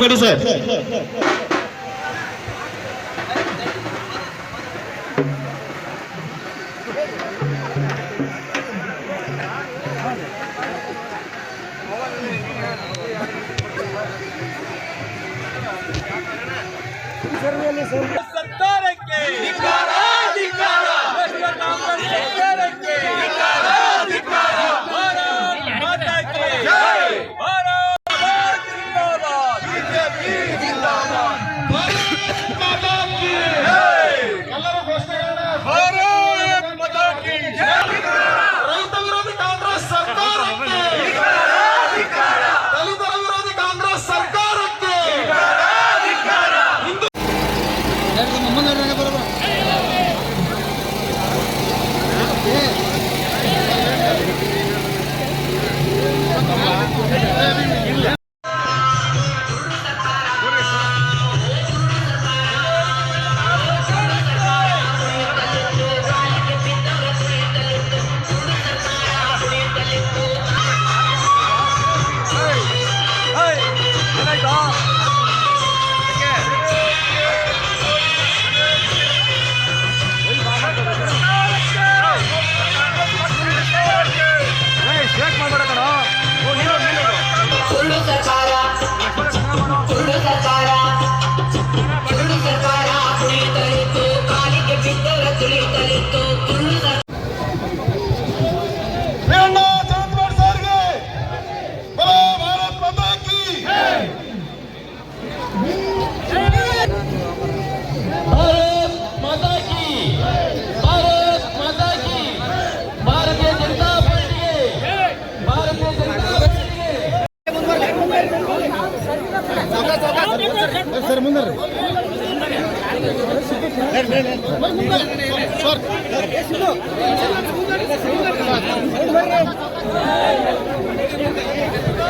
ಕೊಡಿ sir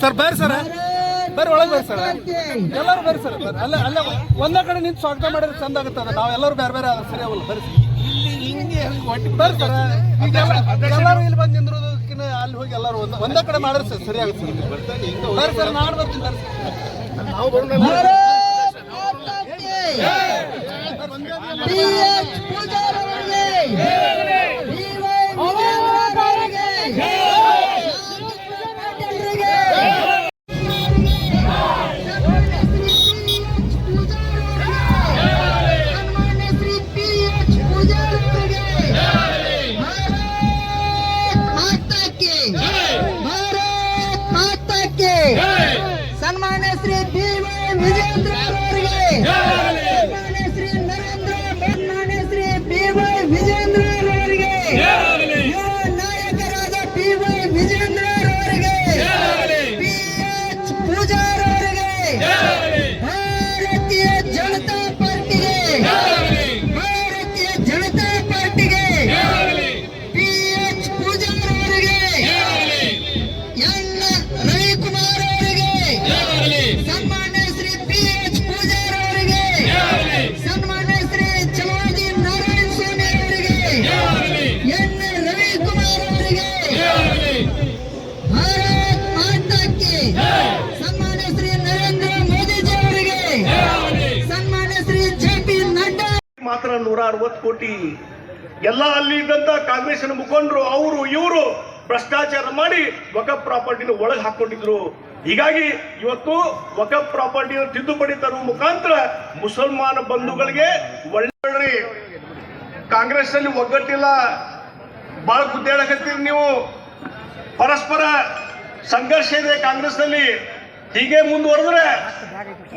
sir ಬರ್ರಿ sir. ಬರ್ರಿ ಒಳಗೆ ಬರ್ರಿ ಸರ್. ಎಲ್ಲರೂ ಬರ್ರಿ ಸರ್. ಅಲ್ಲ ಅಲ್ಲ ಒಂದೇ ಕಡೆ ನಿಂತು ಸ್ವಾಗತ ಮಾಡಿದ್ರೆ ಚಂದ ಆಗುತ್ತದ ನಾವು ಎಲ್ಲರೂ ಬೇರೆ ಬೇರೆ ಆದ್ರೆ ಸರಿ ಅವಲ್ಲ ಬರ್ರಿ ಬರ್ರಿ ಸರ್. ಎಲ್ಲರೂ ಇಲ್ಲಿ ಬಂದು ನಿಂದ್ರೋದಕ್ಕಿಂತ ಅಲ್ಲಿ ಹೋಗಿ ಎಲ್ಲರೂ ಒಂದ ಒಂದೇ ಕಡೆ ಮಾಡಿದ್ರೆ ಸರ್ ಸರಿ ಆಗುತ್ತೆ. ಸರ್ ಸರ್ ನಾನು ಬರ್ತೀನಿ ಬರ್ರಿ ಸನ್ಮಾನ್ಯ ಅರವತ್ತು ಕೋಟಿ. ಎಲ್ಲ ಅಲ್ಲಿ ಇದ್ದಂತ ಕಾಂಗ್ರೆಸ್ನ ಮುಖಂಡರು, ಅವರು, ಇವರು ಭ್ರಷ್ಟಾಚಾರ ಮಾಡಿ ವಕಫ್ ಪ್ರಾಪರ್ಟಿನ ಒಳಗೆ ಹಾಕೊಂಡಿದ್ರು ಹೀಗಾಗಿ ಇವತ್ತು ವಕಫ್ ಪ್ರಾಪರ್ಟಿ ತಿದ್ದುಪಡಿ ತರುವ ಮುಖಾಂತರ ಮುಸಲ್ಮಾನ ಬಂಧುಗಳಿಗೆ ಒಳ್ಳೆ ಕಾಂಗ್ರೆಸ್ ಅಲ್ಲಿ ಒಗ್ಗಟ್ಟಿಲ್ಲ ಬಹಳ ಗುದ್ದಾಡಕತ್ತೀರಿ ನೀವು. ಪರಸ್ಪರ ಸಂಘರ್ಷ ಇದೆ ಕಾಂಗ್ರೆಸ್ನಲ್ಲಿ ಹೀಗೆ ಮುಂದುವರೆದ್ರೆ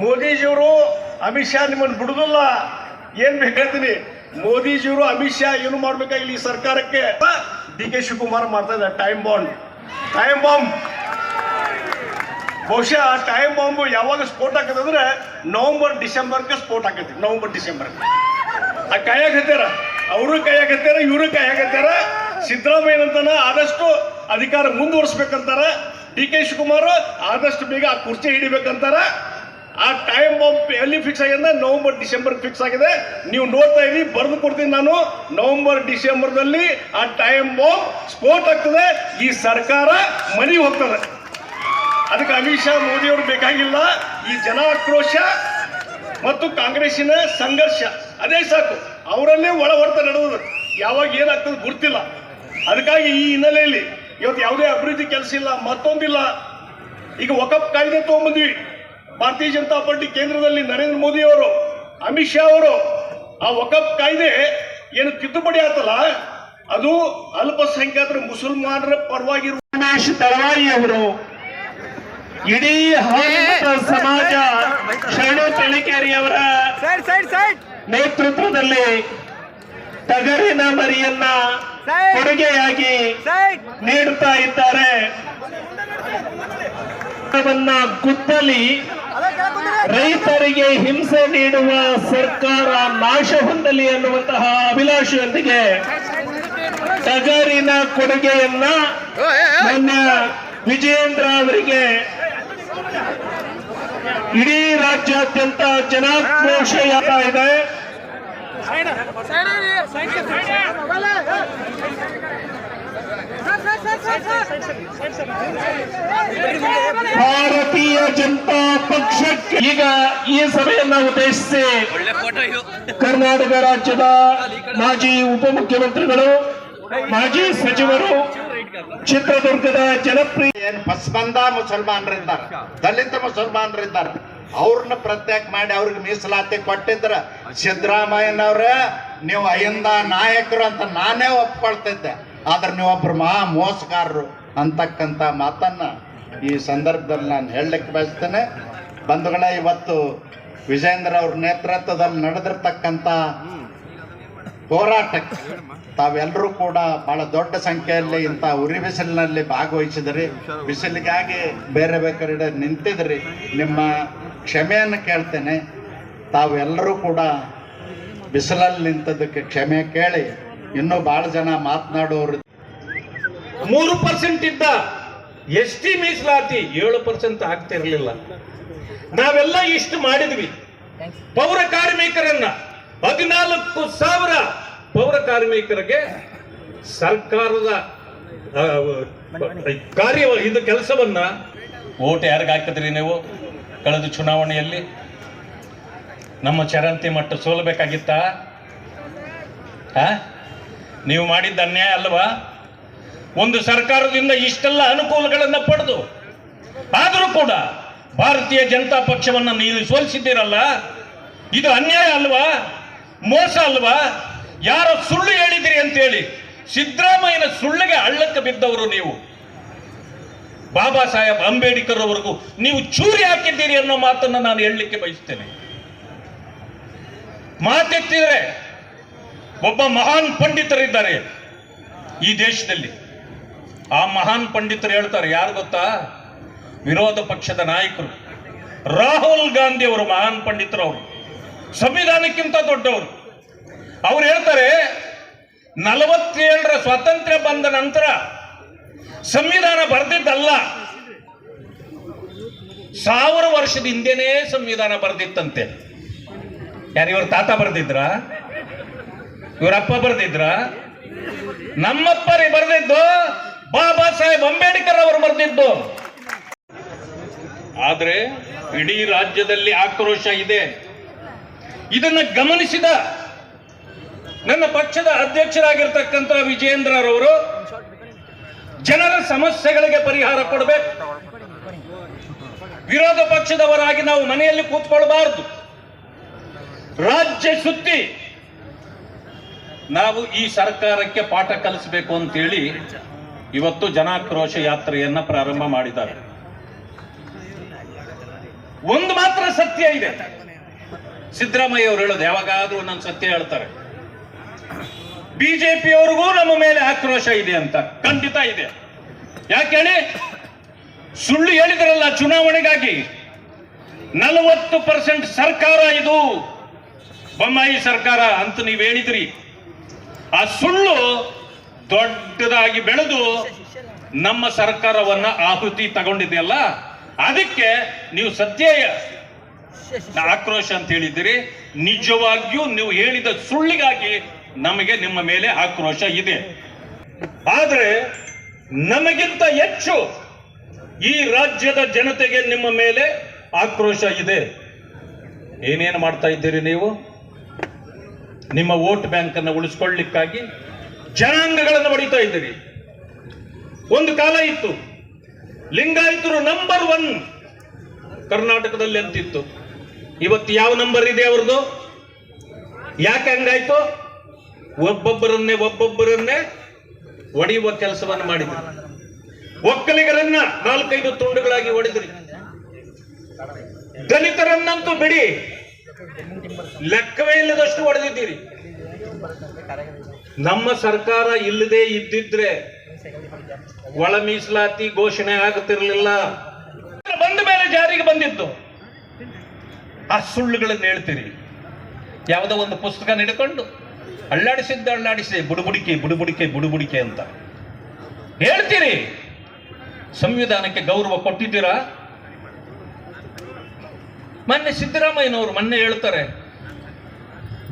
ಮೋದಿಜಿಯವರು ಅಮಿತ್ ಶಾ ನಿಮ್ಮನ್ನು ಬಿಡುದಿಲ್ಲ ಏನ್ ಬೇಕಾಗ್ತೀನಿ ಮೋದಿಜಿಯವರು ಅಮಿತ್ ಶಾ ಏನು ಮಾಡ್ಬೇಕಾ ಈ ಸರ್ಕಾರಕ್ಕೆ? ಡಿ ಕೆ ಶಿವಕುಮಾರ್ ಮಾಡ್ತಾ ಇದ್ದಾರೆ ಟೈಮ್ ಬಾಂಬ್ ಟೈಮ್ ಬಾಂಬ್ ಬಹುಶಃ ಟೈಮ್ ಬಾಂಬ್ ಯಾವಾಗ ಸ್ಫೋಟ ಅಂದ್ರೆ ನವೆಂಬರ್ ಡಿಸೆಂಬರ್ಗೆ ಸ್ಫೋಟ ಆಕತಿ ನವೆಂಬರ್ ಡಿಸೆಂಬರ್ ಆ ಕಾಯಕ್ ಹತ್ತಾರ ಅವರು ಕಾಯಕ್ ಹತ್ತಾರ ಇವರು ಕಾಯಕ್ ಸಿದ್ದರಾಮಯ್ಯ ಸಿದ್ದರಾಮಯ್ಯನಂತನ ಆದಷ್ಟು ಅಧಿಕಾರ ಮುಂದುವರಿಸ್ಬೇಕಂತಾರ. ಡಿ ಕೆ ಶಿವಕುಮಾರ್ ಆದಷ್ಟು ಬೇಗ ಆ ಕುರ್ಚಿ ಹಿಡಿಬೇಕಂತಾರ. ಆ ಟೈಮ್ ಬಾಂಬ್ ಎಲ್ಲಿ ಫಿಕ್ಸ್ ಆಗಿದೆ? ನವೆಂಬರ್ ಡಿಸೆಂಬರ್ ಫಿಕ್ಸ್ ಆಗಿದೆ. ನೀವು ನೋಡ್ತಾ ಇದ್ದೀವಿ ಬರೆದು ಕೊಡ್ತೀನಿ ನಾನು. ನವೆಂಬರ್ ಡಿಸೆಂಬರ್ದಲ್ಲಿ ಆ ಟೈಮ್ ಬಾಂಬ್ ಸ್ಫೋಟ ಆಗ್ತದೆ. ಈ ಸರ್ಕಾರ ಮನೆ ಹೋಗ್ತದೆ. ಅದಕ್ಕೆ ಅಮಿತ್ ಶಾ, ಮೋದಿ ಅವರು ಬೇಕಾಗಿಲ್ಲ. ಈ ಜನ ಆಕ್ರೋಶ ಮತ್ತು ಕಾಂಗ್ರೆಸ್ಸಿನ ಸಂಘರ್ಷ, ಅದೇ ಸಾಕು. ಅವರಲ್ಲೇ ಒಳ ಹೊಡೆತ ನಡೆದದು ಯಾವಾಗ ಏನಾಗ್ತದೆ ಗೊತ್ತಿಲ್ಲ. ಅದಕ್ಕಾಗಿ ಈ ಹಿನ್ನೆಲೆಯಲ್ಲಿ ಇವತ್ತು ಯಾವುದೇ ಅಭಿವೃದ್ಧಿ ಕೆಲಸ ಇಲ್ಲ, ಮತ್ತೊಂದಿಲ್ಲ. ಈಗ ಒಕಪ್ ಕಾಯ್ದೆ ತಗೊಂಬಂದ್ವಿ ಭಾರತೀಯ ಜನತಾ ಪಾರ್ಟಿ ಕೇಂದ್ರದಲ್ಲಿ ನರೇಂದ್ರ ಮೋದಿ ಅವರು ಅಮಿತ್ ಶಾ ಅವರು ಆ ವಕಫ್ ಕಾಯ್ದೆ ಏನು ತಿದ್ದುಪಡಿ ಆತಲ್ಲ ಅದು ಅಲ್ಪಸಂಖ್ಯಾತರ ಮುಸಲ್ಮಾನರ ಪರವಾಗಿರುವ ರಮೇಶ್ ದಳವಾಯಿ ಅವರು. ಇಡೀ ಭಾರತ ಸಮಾಜ ಶರಣು ತಳಿಕೇರಿಯವರ ನೇತೃತ್ವದಲ್ಲಿ ತಗರಿನ ಮರಿಯನ್ನ ಕೊಡುಗೆಯಾಗಿ ನೀಡುತ್ತಾ ಇದ್ದಾರೆ. ವನ್ನ ಗುದ್ದಲಿ ರೈತರಿಗೆ ಹಿಂಸೆ ನೀಡುವ ಸರ್ಕಾರ ನಾಶ ಹೊಂದಲಿ ಅನ್ನುವಂತಹ ಅಭಿಲಾಷೆಯೊಂದಿಗೆ ಟಗರಿನ ಕೊಡುಗೆಯನ್ನ ಮಾನ್ಯ ವಿಜಯೇಂದ್ರ ಅವರಿಗೆ ಇಡೀ ರಾಜ್ಯಾದ್ಯಂತ ಜನಾಕ್ರೋಶ ಇದೆ. ಭಾರತೀಯ ಜನತಾ ಪಕ್ಷಕ್ಕೆ ಈಗ ಈ ಸಭೆಯನ್ನ ಉದ್ದೇಶಿಸಿ ಕರ್ನಾಟಕ ರಾಜ್ಯದ ಮಾಜಿ ಉಪಮುಖ್ಯಮಂತ್ರಿಗಳು ಮಾಜಿ ಸಚಿವರು ಚಿತ್ರದುರ್ಗದ ಜನಪ್ರಿಯ ಪಸ್ಬಂದ ಮುಸಲ್ಮಾನರಿದ್ದಾರೆ ಮುಸಲ್ಮಾನರಿದ್ದಾರ ದಲಿತ ಮುಸಲ್ಮಾನರಿದ್ದಾರೆ ಅವ್ರನ್ನ ಪ್ರತ್ಯೇಕ ಮಾಡಿ ಅವ್ರಿಗೆ ಮೀಸಲಾತಿ ಕೊಟ್ಟಿದ್ರ ಸಿದ್ದರಾಮಯ್ಯನವ್ರ ನೀವು ಅಯ್ಯಂದ ನಾಯಕರು ಅಂತ ನಾನೇ ಒಪ್ಕೊಳ್ತಿದ್ದೆ. ಆದ್ರೆ ನೀವೊಬ್ರು ಮಹಾ ಮೋಸಗಾರರು ಅಂತಕ್ಕಂಥ ಮಾತನ್ನ ಈ ಸಂದರ್ಭದಲ್ಲಿ ನಾನು ಹೇಳಲಿಕ್ಕೆ ಬಯಸ್ತೇನೆ. ಬಂಧುಗಳೇ, ಇವತ್ತು ವಿಜೇಂದ್ರ ಅವ್ರ ನೇತೃತ್ವದಲ್ಲಿ ನಡೆದಿರ್ತಕ್ಕಂಥ ಹೋರಾಟಕ್ಕೆ ತಾವೆಲ್ಲರೂ ಕೂಡ ಬಹಳ ದೊಡ್ಡ ಸಂಖ್ಯೆಯಲ್ಲಿ ಇಂಥ ಉರಿ ಬಿಸಿಲಿನಲ್ಲಿ ಭಾಗವಹಿಸಿದ್ರಿ. ಬಿಸಿಲಿಗಾಗಿ ಬೇರೆ ಬೇರೆ ನಿಂತಿದ್ರಿ. ನಿಮ್ಮ ಕ್ಷಮೆಯನ್ನು ಕೇಳ್ತೇನೆ. ತಾವೆಲ್ಲರೂ ಕೂಡ ಬಿಸಿಲಲ್ಲಿ ನಿಂತದಕ್ಕೆ ಕ್ಷಮೆ ಕೇಳಿ ಇನ್ನೂ ಬಹಳ ಜನ ಮಾತನಾಡೋರು. ಮೂರು ಪರ್ಸೆಂಟ್ ಇದ್ದ ಎಸ್ ಟಿ ಮೀಸಲಾತಿ ಏಳು ಪರ್ಸೆಂಟ್ ಆಗ್ತಿರ್ಲಿಲ್ಲ ನಾವೆಲ್ಲ ಇಷ್ಟು ಮಾಡಿದ್ವಿ. ಪೌರ ಕಾರ್ಮಿಕರನ್ನ ಹದಿನಾಲ್ಕು ಸಾವಿರ ಪೌರ ಕಾರ್ಮಿಕರಿಗೆ ಸರ್ಕಾರದ ಕಾರ್ಯ, ಇದು ಕೆಲಸವನ್ನ ಓಟ್ ಯಾರಿಗೆ ಹಾಕಿದ್ರಿ ನೀವು? ಕಳೆದ ಚುನಾವಣೆಯಲ್ಲಿ ನಮ್ಮ ಚರಂತಿ ಮಟ್ಟ ಸೋಲಬೇಕಾಗಿತ್ತಾ? ಆ? ನೀವು ಮಾಡಿದ್ದ ಅನ್ಯಾಯ ಅಲ್ವಾ? ಒಂದು ಸರ್ಕಾರದಿಂದ ಇಷ್ಟೆಲ್ಲ ಅನುಕೂಲಗಳನ್ನು ಪಡೆದು, ಆದರೂ ಕೂಡ ಭಾರತೀಯ ಜನತಾ ಪಕ್ಷವನ್ನು ನೀವು ಸೋಲಿಸಿದ್ದೀರಲ್ಲ, ಇದು ಅನ್ಯಾಯ ಅಲ್ವಾ? ಮೋಸ ಅಲ್ವಾ? ಯಾರೋ ಸುಳ್ಳು ಹೇಳಿದಿರಿ ಅಂತೇಳಿ ಸಿದ್ದರಾಮಯ್ಯನ ಸುಳ್ಳಿಗೆ ಹಳ್ಳಕ್ಕೆ ಬಿದ್ದವರು ನೀವು. ಬಾಬಾ ಸಾಹೇಬ್ ಅಂಬೇಡ್ಕರ್ ಅವರಿಗೂ ನೀವು ಚೂರಿ ಹಾಕಿದ್ದೀರಿ ಅನ್ನೋ ಮಾತನ್ನು ನಾನು ಹೇಳಲಿಕ್ಕೆ ಬಯಸ್ತೇನೆ. ಮಾತೆತ್ತಿದ್ರೆ ಒಬ್ಬ ಮಹಾನ್ ಪಂಡಿತರಿದ್ದಾರೆ ಈ ದೇಶದಲ್ಲಿ. ಆ ಮಹಾನ್ ಪಂಡಿತರು ಹೇಳ್ತಾರೆ, ಯಾರು ಗೊತ್ತಾ? ವಿರೋಧ ಪಕ್ಷದ ನಾಯಕರು. ರಾಹುಲ್ ಗಾಂಧಿ ಅವರು ಮಹಾನ್ ಪಂಡಿತರು ಅವರು. ಸಂವಿಧಾನಕ್ಕಿಂತ ದೊಡ್ಡವರು. ಅವ್ರು ಹೇಳ್ತಾರೆ, ನಲವತ್ತೇಳರ ಸ್ವಾತಂತ್ರ್ಯ ಬಂದ ನಂತರ ಸಂವಿಧಾನ ಬರೆದಿದ್ದಲ್ಲ. ಸಾವಿರ ವರ್ಷದ ಹಿಂದೆನೇ ಸಂವಿಧಾನ ಬರೆದಿತ್ತಂತೆ. ಯಾರು ಇವ್ರ ತಾತ ಬರೆದಿದ್ರ? ಇವ್ರ ಅಪ್ಪ ಬರೆದಿದ್ರ? ನಮ್ಮಪ್ಪರಿ ಬರೆದಿದ್ದು, ಬಾಬಾ ಸಾಹೇಬ್ ಅಂಬೇಡ್ಕರ್ ಅವರು ಬರೆದಿದ್ದು. ಆದ್ರೆ ಇಡೀ ರಾಜ್ಯದಲ್ಲಿ ಆಕ್ರೋಶ ಇದೆ. ಇದನ್ನ ಗಮನಿಸಿದ ನನ್ನ ಪಕ್ಷದ ಅಧ್ಯಕ್ಷರಾಗಿರ್ತಕ್ಕಂಥ ವಿಜಯೇಂದ್ರರವರು ಜನರ ಸಮಸ್ಯೆಗಳಿಗೆ ಪರಿಹಾರ ಕೊಡಬೇಕು. ವಿರೋಧ ಪಕ್ಷದವರಾಗಿ ನಾವು ಮನೆಯಲ್ಲಿ ಕೂತ್ಕೊಳ್ಬಾರ್ದು. ರಾಜ್ಯ ಸುತ್ತಿ ನಾವು ಈ ಸರ್ಕಾರಕ್ಕೆ ಪಾಠ ಕಲಿಸಬೇಕು ಅಂತೇಳಿ ಇವತ್ತು ಜನಾಕ್ರೋಶ ಯಾತ್ರೆಯನ್ನ ಪ್ರಾರಂಭ ಮಾಡಿದ್ದಾರೆ. ಒಂದು ಮಾತ್ರ ಸತ್ಯ ಇದೆ. ಸಿದ್ದರಾಮಯ್ಯ ಅವರು ಹೇಳೋದು, ಯಾವಾಗಾದ್ರೂ ಒಂದೊಂದು ಸತ್ಯ ಹೇಳ್ತಾರೆ. ಬಿಜೆಪಿಯವ್ರಿಗೂ ನಮ್ಮ ಮೇಲೆ ಆಕ್ರೋಶ ಇದೆ ಅಂತ, ಖಂಡಿತ ಇದೆ. ಯಾಕೆ ಹೇಳಿ? ಸುಳ್ಳು ಹೇಳಿದ್ರಲ್ಲ ಚುನಾವಣೆಗಾಗಿ. ನಲವತ್ತು ಪರ್ಸೆಂಟ್ ಸರ್ಕಾರ ಇದು. ಬೊಮ್ಮಾಯಿ ಸರ್ಕಾರ ಅಂತ ನೀವು ಹೇಳಿದ್ರಿ. ಆ ಸುಳ್ಳು ದೊಡ್ಡದಾಗಿ ಬೆಳೆದು ನಮ್ಮ ಸರ್ಕಾರವನ್ನ ಆಹುತಿ ತಗೊಂಡಿದೆಯಲ್ಲ, ಅದಕ್ಕೆ ನೀವು ಸದ್ಯ ಆಕ್ರೋಶ ಅಂತ ಹೇಳಿದ್ದೀರಿ. ನಿಜವಾಗಿಯೂ ನೀವು ಹೇಳಿದ ಸುಳ್ಳಿಗಾಗಿ ನಮಗೆ ನಿಮ್ಮ ಮೇಲೆ ಆಕ್ರೋಶ ಇದೆ. ಆದ್ರೆ ನಮಗಿಂತ ಹೆಚ್ಚು ಈ ರಾಜ್ಯದ ಜನತೆಗೆ ನಿಮ್ಮ ಮೇಲೆ ಆಕ್ರೋಶ ಇದೆ. ಏನೇನು ಮಾಡ್ತಾ ಇದ್ದೀರಿ ನೀವು? ನಿಮ್ಮ ವೋಟ್ ಬ್ಯಾಂಕ್ ಅನ್ನು ಉಳಿಸ್ಕೊಳ್ಳಿಕ್ಕಾಗಿ ಜನಾಂಗಗಳನ್ನು ಹೊಡಿತಾ ಇದ್ದೀರಿ. ಒಂದು ಕಾಲ ಇತ್ತು. ಲಿಂಗಾಯತರು ನಂಬರ್ ಒನ್ ಕರ್ನಾಟಕದಲ್ಲಿ ಅಂತಿತ್ತು. ಇವತ್ತು ಯಾವ ನಂಬರ್ ಇದೆ ಅವ್ರದ್ದು? ಯಾಕೆ ಹಂಗಾಯ್ತು? ಒಬ್ಬೊಬ್ಬರನ್ನೇ ಒಬ್ಬೊಬ್ಬರನ್ನೇ ಒಡೆಯುವ ಕೆಲಸವನ್ನು ಮಾಡಿದ್ರು. ಒಕ್ಕಲಿಗರನ್ನ ನಾಲ್ಕೈದು ತುಂಡುಗಳಾಗಿ ಹೊಡೆದ್ರಿ ದಲಿತರನ್ನಂತೂ ಬಿಡಿ. ಲೆಕ್ಕವೇ ಇಲ್ಲದಷ್ಟು ಹೊಡೆದಿದ್ದೀರಿ. ನಮ್ಮ ಸರ್ಕಾರ ಇಲ್ಲದೆ ಇದ್ದಿದ್ರೆ ಒಳ ಮೀಸಲಾತಿ ಘೋಷಣೆ ಆಗುತ್ತಿರಲಿಲ್ಲ. ಬಂದ ಮೇಲೆ ಜಾರಿಗೆ ಬಂದಿತ್ತು. ಆ ಸುಳ್ಳುಗಳನ್ನು ಹೇಳ್ತೀರಿ. ಯಾವುದೋ ಒಂದು ಪುಸ್ತಕ ಹಿಡ್ಕೊಂಡು ಅಳ್ಳಾಡಿಸಿದ್ದ ಅಳ್ಳಾಡಿಸಿದೆ ಬುಡುಬುಡಿಕೆ ಬುಡುಬುಡಿಕೆ ಬುಡುಬುಡಿಕೆ ಅಂತ. ಹೇಳ್ತೀರಿ. ಸಂವಿಧಾನಕ್ಕೆ ಗೌರವ ಕೊಟ್ಟಿದ್ದೀರಾ? ಮೊನ್ನೆ ಸಿದ್ದರಾಮಯ್ಯನವರು ಮೊನ್ನೆ ಹೇಳ್ತಾರೆ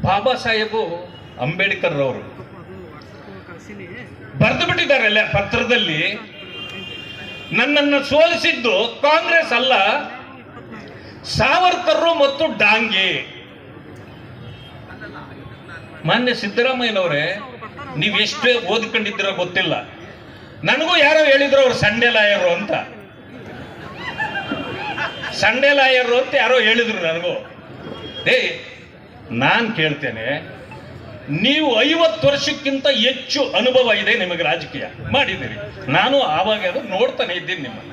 ಬಾಬಾ ಸಾಹೇಬು ಅಂಬೇಡ್ಕರ್ ಅವರು ಬರೆದು ಬಿಟ್ಟಿದ್ದಾರೆ ಪತ್ರದಲ್ಲಿ. ನನ್ನನ್ನು ಸೋಲಿಸಿದ್ದು ಕಾಂಗ್ರೆಸ್ ಅಲ್ಲ, ಸಾವರ್ಕರ್ರು ಮತ್ತು ಡಾಂಗೆ. ಮಾನ್ಯ ಸಿದ್ದರಾಮಯ್ಯನವರೇ, ನೀವು ಎಷ್ಟೇ ಓದ್ಕೊಂಡಿದ್ದೀರೋ ಗೊತ್ತಿಲ್ಲ. ನನಗೂ ಯಾರೋ ಹೇಳಿದ್ರು ಅವ್ರು ಸಂಡೆ ಲಾಯರು ಅಂತ. ಸಂಡೆ ಲಾಯರು ಅಂತ ಯಾರೋ ಹೇಳಿದ್ರು ನನಗೂ. ಏ ನಾನು ಕೇಳ್ತೇನೆ, ನೀವು ಐವತ್ತು ವರ್ಷಕ್ಕಿಂತ ಹೆಚ್ಚು ಅನುಭವ ಇದೆ ನಿಮಗೆ ರಾಜಕೀಯ. ಮಾಡಿದ್ದೀರಿ. ನಾನು ಆವಾಗ ಅದು ನೋಡ್ತಾನೆ ಇದ್ದೀನಿ ನಿಮ್ಮನ್ನ.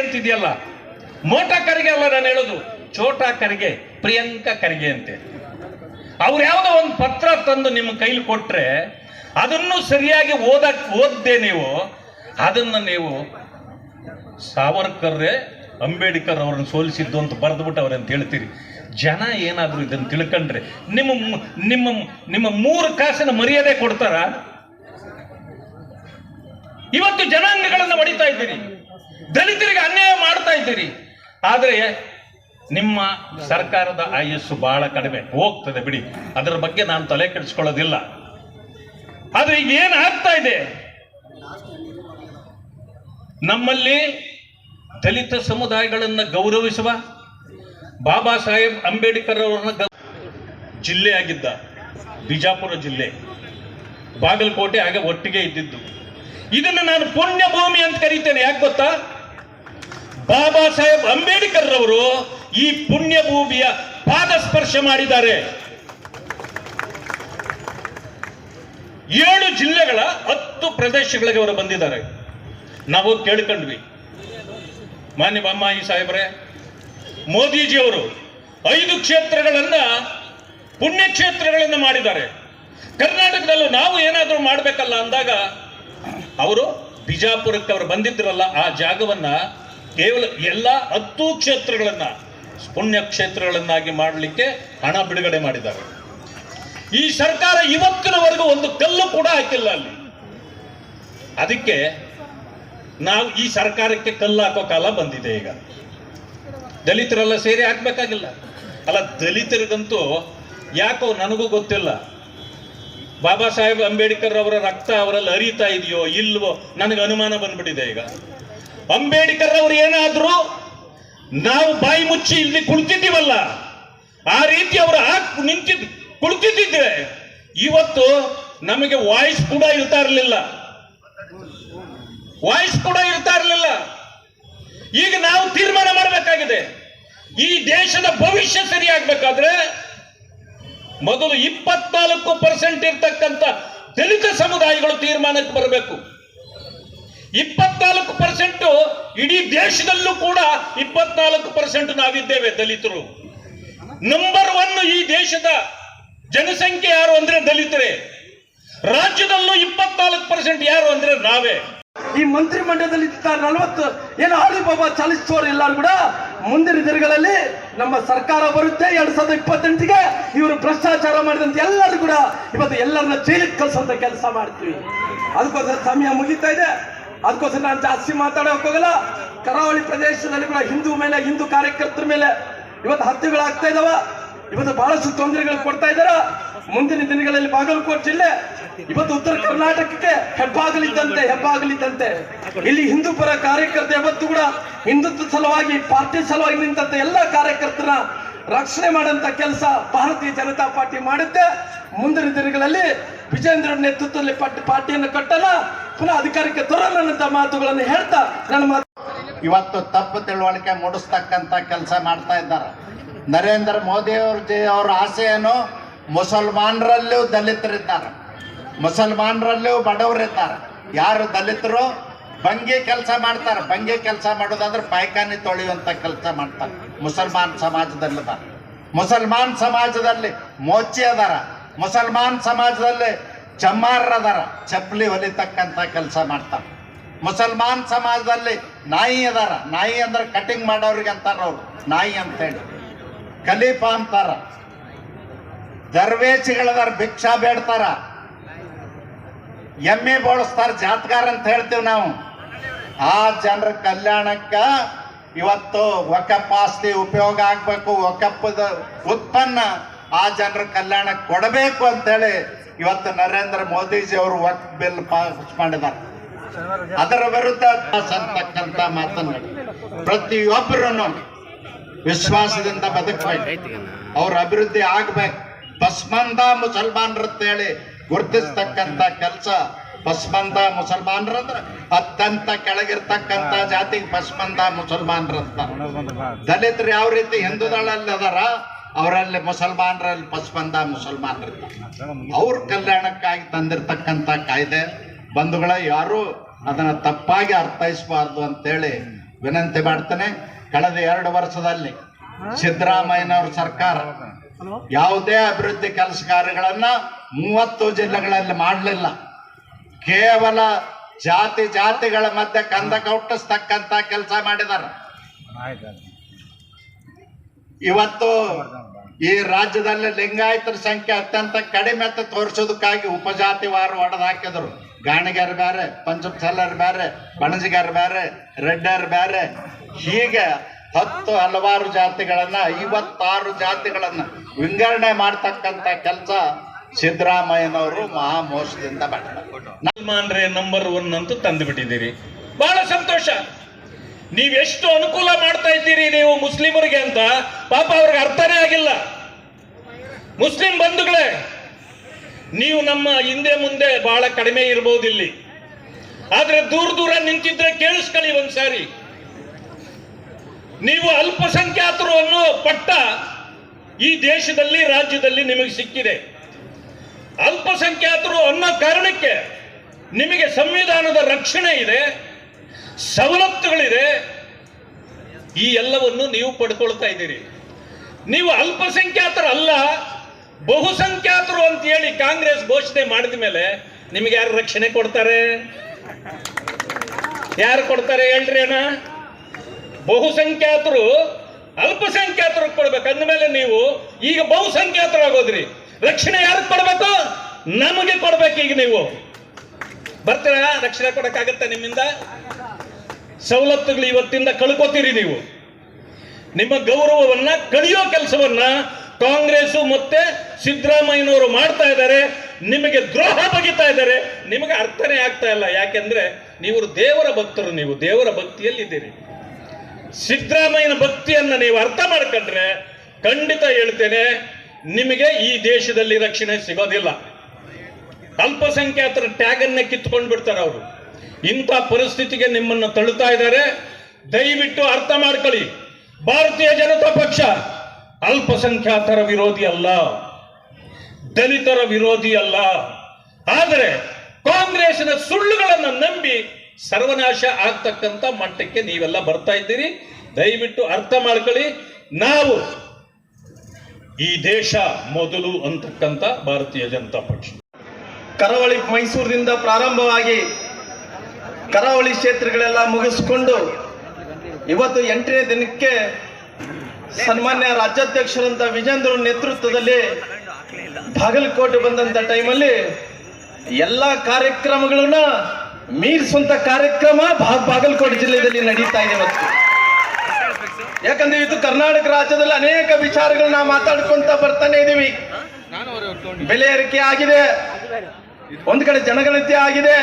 ಅಂತಿದೆಯಲ್ಲ ಮೋಟಾ ಕರಿಗೆ ಅಲ್ಲ ನಾನು ಹೇಳೋದು. ಚೋಟಾ ಕರಿಗೆ ಪ್ರಿಯಾಂಕಾ ಕರಿಗೆ ಅಂತೆ. ಅವ್ರು ಯಾವುದೋ ಒಂದು ಪತ್ರ ತಂದು ನಿಮ್ಮ ಕೈಲಿ ಕೊಟ್ರೆ, ಅದನ್ನು ಸರಿಯಾಗಿ ಓದ, ಓದ್ದೆ ನೀವು. ಅದನ್ನ ನೀವು ಸಾವರ್ಕರ್ರೆ, ಅಂಬೇಡ್ಕರ್ ಅವ್ರನ್ನ ಸೋಲಿಸಿದ್ದು ಅಂತ ಬರೆದ್ಬಿಟ್ಟವ್ರೆ ಅಂತ ಹೇಳ್ತೀರಿ. ಜನ ಏನಾದರೂ ಇದನ್ನು ತಿಳ್ಕೊಂಡ್ರೆ ನಿಮ್ಮ ನಿಮ್ಮ ನಿಮ್ಮ ಮೂರು ಕಾಸಿನ ಮರ್ಯಾದೆ ಕೊಡ್ತಾರ? ಇವತ್ತು ಜನಾಂಗಗಳನ್ನು ಹೊಡಿತಾ ಇದ್ದೀರಿ. ದಲಿತರಿಗೆ ಅನ್ಯಾಯ ಮಾಡ್ತಾ ಇದ್ದೀರಿ. ಆದರೆ ನಿಮ್ಮ ಸರ್ಕಾರದ ಆಯಸ್ಸು ಬಹಳ ಕಡಿಮೆ. ಹೋಗ್ತದೆ ಬಿಡಿ. ಅದರ ಬಗ್ಗೆ ನಾನು ತಲೆ ಕೆಡಿಸ್ಕೊಳ್ಳೋದಿಲ್ಲ. ಆದರೆ ಈಗ ಏನು ಆಗ್ತಾ ಇದೆ? ನಮ್ಮಲ್ಲಿ ದಲಿತ ಸಮುದಾಯಗಳನ್ನು ಗೌರವಿಸುವ ಬಾಬಾ ಸಾಹೇಬ್ ಅಂಬೇಡ್ಕರ್ ಅವರನ್ನ ಜಿಲ್ಲೆಯಾಗಿದ್ದ ಬಿಜಾಪುರ ಜಿಲ್ಲೆ. ಬಾಗಲಕೋಟೆ ಆಗ ಒಟ್ಟಿಗೆ ಇದ್ದಿದ್ದು. ಇದನ್ನು ನಾನು ಪುಣ್ಯ ಭೂಮಿ ಅಂತ ಕರೀತೇನೆ. ಯಾಕೆ ಗೊತ್ತಾ? ಬಾಬಾ ಸಾಹೇಬ್ ಅಂಬೇಡ್ಕರ್ ಅವರು ಈ ಪುಣ್ಯ ಭೂಮಿಯ ಪಾದ ಸ್ಪರ್ಶ ಮಾಡಿದ್ದಾರೆ. ಏಳು ಜಿಲ್ಲೆಗಳ ಹತ್ತು ಪ್ರದೇಶಗಳಿಗೆ ಅವರು ಬಂದಿದ್ದಾರೆ. ನಾವು ಕೇಳ್ಕೊಂಡ್ವಿ. ಮಾನ್ಯ ಬೊಮ್ಮಾಯಿ ಸಾಹೇಬ್ರೆ ಮೋದಿಜಿಯವರು ಐದು ಕ್ಷೇತ್ರಗಳನ್ನ ಪುಣ್ಯಕ್ಷೇತ್ರಗಳನ್ನು ಮಾಡಿದ್ದಾರೆ. ಕರ್ನಾಟಕದಲ್ಲೂ ನಾವು ಏನಾದರೂ ಮಾಡಬೇಕಲ್ಲ ಅಂದಾಗ ಅವರು ಬಿಜಾಪುರಕ್ಕೆ ಅವರು ಬಂದಿದ್ರಲ್ಲ ಆ ಜಾಗವನ್ನ ಕೇವಲ ಎಲ್ಲ ಹತ್ತು ಕ್ಷೇತ್ರಗಳನ್ನ ಪುಣ್ಯಕ್ಷೇತ್ರಗಳನ್ನಾಗಿ ಮಾಡಲಿಕ್ಕೆ ಹಣ ಬಿಡುಗಡೆ ಮಾಡಿದ್ದಾರೆ. ಈ ಸರ್ಕಾರ ಇವತ್ತಿನವರೆಗೂ ಒಂದು ಕಲ್ಲು ಕೂಡ ಹಾಕಿಲ್ಲ ಅಲ್ಲಿ. ಅದಕ್ಕೆ ನಾವು ಈ ಸರ್ಕಾರಕ್ಕೆ ಕಲ್ಲು ಹಾಕೋ ಕಾಲ ಬಂದಿದೆ ಈಗ. ದಲಿತರೆಲ್ಲ ಸೇರಿ ಹಾಕ್ಬೇಕಾಗಿಲ್ಲ ಅಲ್ಲ, ದಲಿತರಿಗಂತೂ ಯಾಕೋ ನನಗೂ ಗೊತ್ತಿಲ್ಲ. ಬಾಬಾ ಸಾಹೇಬ್ ಅಂಬೇಡ್ಕರ್ ಅವರ ರಕ್ತ ಅವರಲ್ಲಿ ಅರಿತಾ ಇದೆಯೋ ಇಲ್ವೋ ನನಗೆ ಅನುಮಾನ ಬಂದ್ಬಿಟ್ಟಿದೆ ಈಗ. ಅಂಬೇಡ್ಕರ್ ಅವರು ಏನಾದರೂ ನಾವು ಬಾಯಿ ಮುಚ್ಚಿ ಇಲ್ಲಿ ಕುಳಿತಿದ್ದೀವಲ್ಲ, ಆ ರೀತಿ ಅವರು ಹಾಕಿ ನಿಂತಿದ್ ಕುಳಿತಿದ್ದೆ ಇವತ್ತು ನಮಗೆ ವಾಯ್ಸ್ ಕೂಡ ಇರ್ತಾ ಇರಲಿಲ್ಲ. ವಾಯ್ಸ್ ಕೂಡ ಇರ್ತಾ ಇರಲಿಲ್ಲ. ಈಗ ನಾವು ತೀರ್ಮಾನ ಮಾಡಬೇಕಾಗಿದೆ. ಈ ದೇಶದ ಭವಿಷ್ಯ ಸರಿಯಾಗಬೇಕಾದ್ರೆ ಮೊದಲು ಇಪ್ಪತ್ನಾಲ್ಕು ಪರ್ಸೆಂಟ್ ಇರ್ತಕ್ಕಂಥ ದಲಿತ ಸಮುದಾಯಗಳು ತೀರ್ಮಾನಕ್ಕೆ ಬರಬೇಕು. ಇಪ್ಪತ್ನಾಲ್ಕು ಪರ್ಸೆಂಟ್ ಇಡೀ ದೇಶದಲ್ಲೂ ಕೂಡ ಇಪ್ಪತ್ನಾಲ್ಕು ಪರ್ಸೆಂಟ್ ನಾವಿದ್ದೇವೆ ದಲಿತರು. ನಂಬರ್ ಒನ್ ಈ ದೇಶದ ಜನಸಂಖ್ಯೆ ಯಾರು ಅಂದ್ರೆ ದಲಿತರೇ. ರಾಜ್ಯದಲ್ಲೂ ಇಪ್ಪತ್ನಾಲ್ಕು ಪರ್ಸೆಂಟ್ ಯಾರು ಅಂದ್ರೆ ನಾವೇ. ಈ ಮಂತ್ರಿ ಮಂಡಲದಲ್ಲಿ ನಲವತ್ತು ಏನು ಆಳಿಬಾಬಾ ಚಾಲಿಸುವವರು ಇಲ್ಲ ಕೂಡ ಮುಂದಿನ ದಿನಗಳಲ್ಲಿ ನಮ್ಮ ಸರ್ಕಾರ ಬರುತ್ತೆ. ಎರಡ್ ಸಾವಿರದ ಇಪ್ಪತ್ತೆಂಟಿಗೆ ಇವರು ಭ್ರಷ್ಟಾಚಾರ ಮಾಡಿದಂತ ಎಲ್ಲರೂ ಕೂಡ ಇವತ್ತು ಎಲ್ಲರನ್ನ ಜೈಲಿಗೆ ಕಳ್ಸೋಂತ ಕೆಲಸ ಮಾಡ್ತೀವಿ. ಅದಕ್ಕೋಸ್ಕರ ಸಮಯ ಮುಗಿತಾ ಇದೆ. ಅದಕ್ಕೋಸ್ಕರ ನಾನು ಜಾಸ್ತಿ ಮಾತಾಡೋಕೆ ಹೋಗಲ್ಲ. ಕರಾವಳಿ ಪ್ರದೇಶದಲ್ಲಿ ಕೂಡ ಹಿಂದೂ ಮೇಲೆ, ಹಿಂದೂ ಕಾರ್ಯಕರ್ತರ ಮೇಲೆ ಇವತ್ತು ಹತ್ಯೆಗಳಾಗ್ತಾ ಇದಾವ. ಇವತ್ತು ಬಹಳಷ್ಟು ತೊಂದರೆಗಳು ಕೊಡ್ತಾ ಇದ್ದಾರೆ? ಮುಂದಿನ ದಿನಗಳಲ್ಲಿ ಬಾಗಲಕೋಟೆ ಜಿಲ್ಲೆ ಇವತ್ತು ಉತ್ತರ ಕರ್ನಾಟಕಕ್ಕೆ ಹೆಬ್ಬಾಗಲಿದ್ದಂತೆ ಹೆಬ್ಬಾಗಲಿದ್ದಂತೆ. ಇಲ್ಲಿ ಹಿಂದೂ ಪರ ಕಾರ್ಯಕರ್ತ ಯಾವತ್ತು ಕೂಡ ಹಿಂದುತ್ವ ಸಲುವಾಗಿ, ಪಾರ್ಟಿ ಸಲುವಾಗಿ ನಿಂತಂತ ಎಲ್ಲ ಕಾರ್ಯಕರ್ತರ ರಕ್ಷಣೆ ಮಾಡಂತ ಕೆಲಸ ಭಾರತೀಯ ಜನತಾ ಪಾರ್ಟಿ ಮಾಡುತ್ತೆ. ಮುಂದಿನ ದಿನಗಳಲ್ಲಿ ವಿಜೇಂದ್ರ ನೇತೃತ್ವದಲ್ಲಿ ಪಾರ್ಟಿ, ಪಾರ್ಟಿಯನ್ನು ಕಟ್ಟಲ್ಲ, ಪುನಃ ಅಧಿಕಾರಕ್ಕೆ ತರೋಣ ಮಾತುಗಳನ್ನು ಹೇಳ್ತಾ ನನ್ನ ಮಾತು ಇವತ್ತು ತಪ್ಪು ತಿಳುವಳಿಕೆ ಮೂಡಿಸ್ತಕ್ಕಂಥ ಕೆಲಸ ಮಾಡ್ತಾ ಇದ್ದಾರೆ. ನರೇಂದ್ರ ಮೋದಿ ಅವ್ರ ಆಸೆ ಏನು ಮುಸಲ್ಮಾನರಲ್ಲೂ ದಲಿತರಿದ್ದಾರೆ. ಮುಸಲ್ಮಾನರಲ್ಲೂ ಬಡವರಿದ್ದಾರೆ. ಯಾರು ದಲಿತರು? ಬಂಗಿ ಕೆಲಸ ಮಾಡ್ತಾರೆ. ಬಂಗಿ ಕೆಲಸ ಮಾಡೋದಾದ್ರೆ ಪಾಯ್ಕಾನಿ ತೊಳೆಯುವಂಥ ಕೆಲಸ ಮಾಡ್ತಾರೆ. ಮುಸಲ್ಮಾನ್ ಸಮಾಜದಲ್ಲಿದ್ದಾರೆ. ಮುಸಲ್ಮಾನ್ ಸಮಾಜದಲ್ಲಿ ಮೋಚಿ ಅದಾರ. ಮುಸಲ್ಮಾನ್ ಸಮಾಜದಲ್ಲಿ ಚಮ್ಮಾರ್ ಅದಾರ. ಚಪ್ಪಲಿ ಹೊಲಿತಕ್ಕಂಥ ಕೆಲಸ ಮಾಡ್ತಾರೆ. ಮುಸಲ್ಮಾನ್ ಸಮಾಜದಲ್ಲಿ ನಾಯಿ ಅದಾರ. ನಾಯಿ ಅಂದ್ರೆ ಕಟಿಂಗ್ ಮಾಡೋರಿಗೆ ಅಂತಾರ ಅವ್ರು ನಾಯಿ ಅಂತೇಳಿ ಖಲೀಫಾ ಅಂತಾರ. ದರ್ವೇಚಿಗಳದಾರ ಭಿಕ್ಷಾ ಬೇಡ್ತಾರ. ಎಮ್ಮೆ ಬೋಳಿಸ್ತಾರ ಜಾತ್ಗಾರ ಅಂತ ಹೇಳ್ತೀವಿ ನಾವು. ಆ ಜನರ ಕಲ್ಯಾಣಕ್ಕ ಇವತ್ತು ಒಕಪ್ಪ ಆಸ್ತಿ ಉಪಯೋಗ ಆಗ್ಬೇಕು ವಕಪ್ಪದ ಉತ್ಪನ್ನ ಆ ಜನರ ಕಲ್ಯಾಣ ಕೊಡಬೇಕು ಅಂತೇಳಿ ಇವತ್ತು ನರೇಂದ್ರ ಮೋದಿಜಿ ಅವರು ಒಕ್ ಬಿಲ್ ಪಾಸ್ ಮಾಡಿದ್ದಾರೆ ಅದರ ವಿರುದ್ಧ ಮಾತನ್ನು ಪ್ರತಿಯೊಬ್ಬರೂ ವಿಶ್ವಾಸದಿಂದ ಬದುಕಬೇಕು. ಅವ್ರ ಅಭಿವೃದ್ಧಿ ಆಗ್ಬೇಕು. ಬಸ್ಮಂದ ಮುಸಲ್ಮಾನರು ಅಂತೇಳಿ ಗುರುತಿಸ್ತಕ್ಕಂಥ ಕೆಲಸ ಬಸ್ಮಂದ ಮುಸಲ್ಮಾನರು ಅಂದ್ರೆ ಅತ್ಯಂತ ಕೆಳಗಿರ್ತಕ್ಕಂಥ ಜಾತಿ ಬಸ್ಮಂದ ಮುಸಲ್ಮಾನರು ಅಂತ ದಲಿತರು ಯಾವ ರೀತಿ ಹಿಂದೂಗಳಲ್ಲಿ ಅದಾರ, ಅವರಲ್ಲಿ ಮುಸಲ್ಮಾನರಲ್ಲಿ ಪಸ್ಮಂದ ಮುಸಲ್ಮಾನರು ಅವ್ರ ಕಲ್ಯಾಣಕ್ಕಾಗಿ ತಂದಿರತಕ್ಕಂಥ ಕಾಯ್ದೆ, ಬಂಧುಗಳ, ಯಾರು ಅದನ್ನ ತಪ್ಪಾಗಿ ಅರ್ಥೈಸಬಾರ್ದು ಅಂತೇಳಿ ವಿನಂತಿ ಮಾಡ್ತೇನೆ. ಕಳೆದ ಎರಡು ವರ್ಷದಲ್ಲಿ ಸಿದ್ದರಾಮಯ್ಯನವ್ರ ಸರ್ಕಾರ ಯಾವುದೇ ಅಭಿವೃದ್ಧಿ ಕೆಲಸ ಕಾರ್ಯಗಳನ್ನ ಮೂವತ್ತು ಜಿಲ್ಲೆಗಳಲ್ಲಿ ಮಾಡಲಿಲ್ಲ. ಕೇವಲ ಜಾತಿ ಜಾತಿಗಳ ಮಧ್ಯೆ ಕಂದಕ ಕೌಟಿಸ್ತಕ್ಕಂತ ಕೆಲಸ ಮಾಡಿದ್ದಾರೆ. ಇವತ್ತು ಈ ರಾಜ್ಯದಲ್ಲಿ ಲಿಂಗಾಯತರ ಸಂಖ್ಯೆ ಅತ್ಯಂತ ಕಡಿಮೆ ಅಂತ ತೋರಿಸೋದಕ್ಕಾಗಿ ಉಪಜಾತಿವಾರು ಹೊಡೆದು ಹಾಕಿದ್ರು. ಗಾಣಿಗರು ಬೇರೆ ಪಂಚಪ್ಸಲ್ಲರ್ ಬೇರೆ ಬಣಜಿಗರು ಬೇರೆ ರೆಡ್ಡರ್ ಬೇರೆ ಹೀಗೆ ಹತ್ತು ಹಲವಾರು ಜಾತಿಗಳನ್ನ, ಐವತ್ತಾರು ಜಾತಿಗಳನ್ನ ವಿಂಗಡಣೆ ಮಾಡ್ತಕ್ಕಂತ ಕೆಲಸ ಸಿದ್ದರಾಮಯ್ಯನವರು ಮಹಾ ಮಾಡ್ತಾರೆ ಮಾಡಿದ್ದಾರೆ ಮುಸಲ್ಮಾನ್ರೆ ನಂಬರ್ ಒನ್ ಅಂತೂ ತಂದು ಬಿಟ್ಟಿದ್ದೀರಿ. ಬಹಳ ಸಂತೋಷ. ನೀವೆಷ್ಟು ಅನುಕೂಲ ಮಾಡ್ತಾ ಇದ್ದೀರಿ ನೀವು ಮುಸ್ಲಿಮರಿಗೆ ಅಂತ ಪಾಪ ಅವ್ರಿಗೆ ಅರ್ಥನೇ ಆಗಿಲ್ಲ. ಮುಸ್ಲಿಂ ಬಂಧುಗಳೇ, ನೀವು ನಮ್ಮ ಹಿಂದೆ ಮುಂದೆ ಬಹಳ ಕಡಿಮೆ ಇರಬಹುದು ಆದ್ರೆ ದೂರ ದೂರ ನಿಂತಿದ್ರೆ ಕೇಳಿಸ್ಕೊಳ್ಳಿ ಒಂದ್ಸಾರಿ. ನೀವು ಅಲ್ಪಸಂಖ್ಯಾತರು ಅನ್ನೋ ಪಟ್ಟ ಈ ದೇಶದಲ್ಲಿ, ರಾಜ್ಯದಲ್ಲಿ ನಿಮಗೆ ಸಿಕ್ಕಿದೆ. ಅಲ್ಪಸಂಖ್ಯಾತರು ಅನ್ನೋ ಕಾರಣಕ್ಕೆ ನಿಮಗೆ ಸಂವಿಧಾನದ ರಕ್ಷಣೆ ಇದೆ, ಸವಲತ್ತುಗಳಿದೆ. ಈ ಎಲ್ಲವನ್ನು ನೀವು ಪಡ್ಕೊಳ್ತಾ ಇದ್ದೀರಿ. ನೀವು ಅಲ್ಪಸಂಖ್ಯಾತರಲ್ಲ, ಬಹುಸಂಖ್ಯಾತರು ಅಂತ ಹೇಳಿ ಕಾಂಗ್ರೆಸ್ ಘೋಷಣೆ ಮಾಡಿದ ಮೇಲೆ ನಿಮಗೆ ಯಾರು ರಕ್ಷಣೆ ಕೊಡ್ತಾರೆ? ಯಾರು ಕೊಡ್ತಾರೆ ಹೇಳ್ರಿ ಅಣ್ಣ? ಬಹುಸಂಖ್ಯಾತರು, ಅಲ್ಪಸಂಖ್ಯಾತರು ಕೊಡ್ಬೇಕು ಅಂದಮೇಲೆ ನೀವು ಈಗ ಬಹುಸಂಖ್ಯಾತರು ಆಗೋದ್ರಿ ರಕ್ಷಣೆ ಯಾರಿಗೆ ಕೊಡ್ಬೇಕು? ನಮಗೆ ಕೊಡ್ಬೇಕು ಈಗ ನೀವು. ಬರ್ತೀರಾ? ರಕ್ಷಣೆ ಕೊಡಕ್ಕಾಗತ್ತ ನಿಮ್ಮಿಂದ? ಸವಲತ್ತುಗಳು ಇವತ್ತಿಂದ ಕಳ್ಕೊತೀರಿ ನೀವು. ನಿಮ್ಮ ಗೌರವವನ್ನ ಕಳಿಯೋ ಕೆಲಸವನ್ನ ಕಾಂಗ್ರೆಸ್ ಮತ್ತೆ ಸಿದ್ದರಾಮಯ್ಯನವರು ಮಾಡ್ತಾ ಇದ್ದಾರೆ. ನಿಮಗೆ ದ್ರೋಹ ಬಗಿತಾ ಇದ್ದಾರೆ. ನಿಮಗೆ ಅರ್ಥನೇ ಆಗ್ತಾ ಇಲ್ಲ. ಯಾಕೆಂದ್ರೆ ನೀವು ದೇವರ ಭಕ್ತರು ನೀವು. ದೇವರ ಭಕ್ತಿಯಲ್ಲಿದ್ದೀರಿ. ಸಿದ್ದರಾಮಯ್ಯನ ಭಕ್ತಿಯನ್ನು ನೀವು ಅರ್ಥ ಮಾಡ್ಕೊಂಡ್ರೆ ಖಂಡಿತ ಹೇಳ್ತೇನೆ, ನಿಮಗೆ ಈ ದೇಶದಲ್ಲಿ ರಕ್ಷಣೆ ಸಿಗೋದಿಲ್ಲ. ಅಲ್ಪಸಂಖ್ಯಾತರ ಟ್ಯಾಗ್ ಅನ್ನ ಕಿತ್ಕೊಂಡು ಬಿಡ್ತಾರೆ ಅವರು. ಇಂಥ ಪರಿಸ್ಥಿತಿಗೆ ನಿಮ್ಮನ್ನು ತಳ್ಳುತ್ತಾ ಇದ್ದಾರೆ. ದಯವಿಟ್ಟು ಅರ್ಥ ಮಾಡ್ಕೊಳ್ಳಿ. ಭಾರತೀಯ ಜನತಾ ಪಕ್ಷ ಅಲ್ಪಸಂಖ್ಯಾತರ ವಿರೋಧಿ ಅಲ್ಲ, ದಲಿತರ ವಿರೋಧಿ ಅಲ್ಲ. ಆದರೆ ಕಾಂಗ್ರೆಸ್ನ ಸುಳ್ಳುಗಳನ್ನು ನಂಬಿ ಸರ್ವನಾಶ ಆಗ್ತಕ್ಕಂಥ ಮಟ್ಟಕ್ಕೆ ನೀವೆಲ್ಲ ಬರ್ತಾ ಇದ್ದೀರಿ. ದಯವಿಟ್ಟು ಅರ್ಥ ಮಾಡ್ಕೊಳ್ಳಿ. ನಾವು ಈ ದೇಶ ಮೊದಲು ಅಂತಕ್ಕಂಥ ಭಾರತೀಯ ಜನತಾ ಪಕ್ಷ. ಕರಾವಳಿ ಮೈಸೂರಿನಿಂದ ಪ್ರಾರಂಭವಾಗಿ ಕರಾವಳಿ ಕ್ಷೇತ್ರಗಳೆಲ್ಲ ಮುಗಿಸ್ಕೊಂಡು ಇವತ್ತು ಎಂಟನೇ ದಿನಕ್ಕೆ ಸನ್ಮಾನ್ಯ ರಾಜ್ಯಾಧ್ಯಕ್ಷರಂತ ವಿಜೇಂದ್ರ ನೇತೃತ್ವದಲ್ಲಿ ಬಾಗಲಕೋಟೆ ಬಂದಂತ ಟೈಮಲ್ಲಿ ಎಲ್ಲ ಕಾರ್ಯಕ್ರಮಗಳನ್ನ ಮೀರಿಸುವಂತ ಕಾರ್ಯಕ್ರಮ ಬಾಗಲಕೋಟೆ ಜಿಲ್ಲೆಯಲ್ಲಿ ನಡೀತಾ ಇದೆ ಇವತ್ತು. ಯಾಕಂದ್ರೆ ಇದು ಕರ್ನಾಟಕ ರಾಜ್ಯದಲ್ಲಿ ಅನೇಕ ವಿಚಾರಗಳನ್ನ ಮಾತಾಡ್ಕೊಂತ ಬರ್ತಾನೆ ಇದೀವಿ. ಬೆಲೆ ಏರಿಕೆ ಆಗಿದೆ. ಒಂದ್ ಕಡೆ ಜನಗಣತಿ ಆಗಿದೆ.